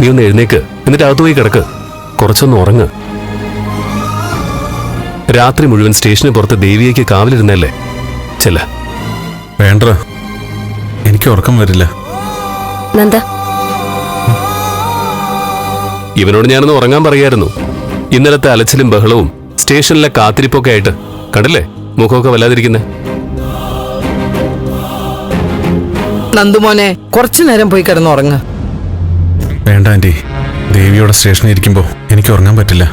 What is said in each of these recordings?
നീ ഒന്ന് എഴുന്നേക്ക്. എന്നിട്ട് അകത്തു പോയി കിടക്ക്. കുറച്ചൊന്ന് ഉറങ്ങ്. രാത്രി മുഴുവൻ സ്റ്റേഷന് പുറത്ത് ദേവിയേക്ക് കാവലിരുന്നല്ലേ? ചെല്ല. വേണ്ട എനിക്ക് ഉറക്കം വരില്ല. നന്ദ. ഇവനോട് ഞാനൊന്ന് ഉറങ്ങാൻ പറയായിരുന്നു. ഇന്നലത്തെ അലച്ചിലും ബഹളവും സ്റ്റേഷനിലെ കാത്തിരിപ്പൊക്കെ ആയിട്ട് കണ്ടില്ലേ? മുഖമൊക്കെ വല്ലാതിരിക്കുന്നേ. നന്ദുമോനെ കുറച്ചു നേരം പോയി കിടന്നുറങ്ങ് വേണ്ട ആന്റി. ദേവിയോടെ സ്റ്റേഷനിൽ ഇരിക്കുമ്പോൾ എനിക്ക് ഉറങ്ങാൻ പറ്റില്ല.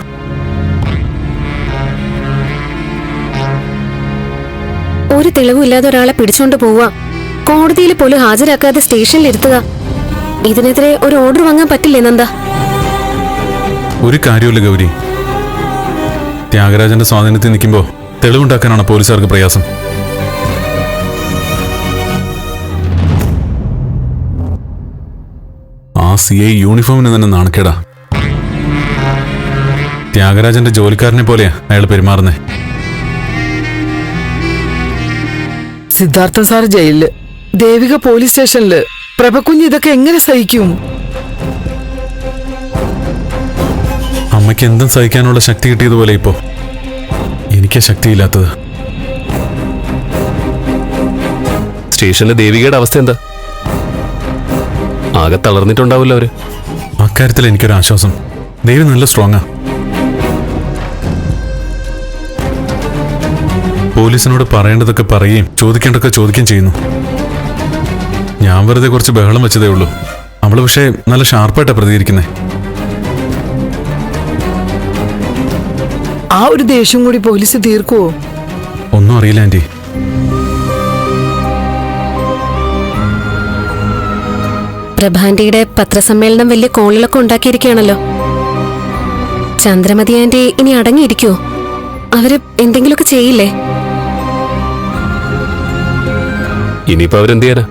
ഒരു തെളിവില്ലാതെ ഒരാളെ പിടിച്ചോണ്ട് പോവുക കോടതിയിൽ പോലും ഹാജരാക്കാതെ സ്റ്റേഷനിൽ ഇരുത്തുക. ഇതിനെതിരെ ഒരു ഓർഡർ വാങ്ങാൻ പറ്റില്ല നന്ദ? ഒരു കാര്യമില്ല ഗൗരി. ത്യാഗരാജന്റെ സ്വാധീനത്തിൽ നിൽക്കുമ്പോൾ തെളിവുണ്ടാക്കാനാണ് പോലീസുകാർക്ക് പ്രയാസം. സി ഐ യൂണിഫോമിന് തന്നെ നാണക്കേടാ. ത്യാഗരാജന്റെ ജോലിക്കാരനെ പോലെയാ അയാൾ പെരുമാറുന്നേ. സിദ്ധാർത്ഥൻ സാർ ജയിലിൽ ദേവിക പോലീസ് സ്റ്റേഷനിൽ പ്രഭക്കുഞ്ഞ് ഇതൊക്കെ എങ്ങനെ സഹിക്കും? അമ്മയ്ക്ക് എന്തും സഹിക്കാനുള്ള ശക്തി കിട്ടിയതുപോലെ ഇപ്പോ. എനിക്ക് ശക്തിയില്ലാത്തത്. സ്റ്റേഷനിലെ ദേവികയുടെ അവസ്ഥ എന്താ? ആകെ തളർന്നിട്ടുണ്ടാവില്ല അവർ. അക്കാര്യത്തിൽ എനിക്കൊരു ആശ്വാസം. ദേവി നല്ല സ്ട്രോങ്ങാ. പോലീസിനോട് പറയേണ്ടതൊക്കെ പറയുകയും ചോദിക്കേണ്ടതൊക്കെ ചോദിക്കുകയും ചെയ്യുന്നു. ഞാൻ വെറുതെ കുറച്ച് ബഹളം വെച്ചതേ ഉള്ളൂ. അവൾ പക്ഷേ നല്ല ഷാർപ്പായിട്ടാണ് പ്രതികരിക്കുന്നേ. ആ ഒരു ദേഷ്യം കൂടി പോലീസ് തീർക്കുവോ? ഒന്നും അറിയില്ല ആന്റി പ്രഭാന്റിയുടെ പത്രസമ്മേളനം വലിയ കോളിലൊക്കെ ഉണ്ടാക്കിയിരിക്കുകയാണല്ലോ. ചന്ദ്രമതി ആന്റി ഇനി അടങ്ങിയിരിക്കോ അവർ എന്തെങ്കിലുമൊക്കെ ചെയ്യില്ലേ? ഇനിയിപ്പോ അവരെന്ത് ചെയ്യാനാ?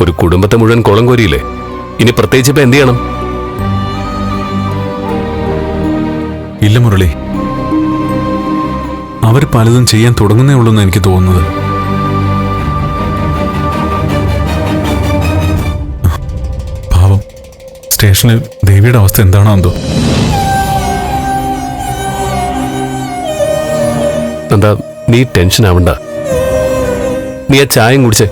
ഒരു കുടുംബത്തെ മുഴുവൻ കുളം കോരിയില്ലേ? ഇനി പ്രത്യേകിച്ച് ഇപ്പൊ എന്ത് ചെയ്യണം? ഇല്ല മുരളി. അവർ പലതും ചെയ്യാൻ തുടങ്ങുന്നേ ഉള്ളൂ എന്ന് എനിക്ക് തോന്നുന്നത്. സ്റ്റേഷനിൽ ദേവിയുടെ അവസ്ഥ എന്താണോ എന്തോ. എന്താ നീ ടെൻഷൻ ആവണ്ട. നീ ആ ചായം കുടിച്ചേ.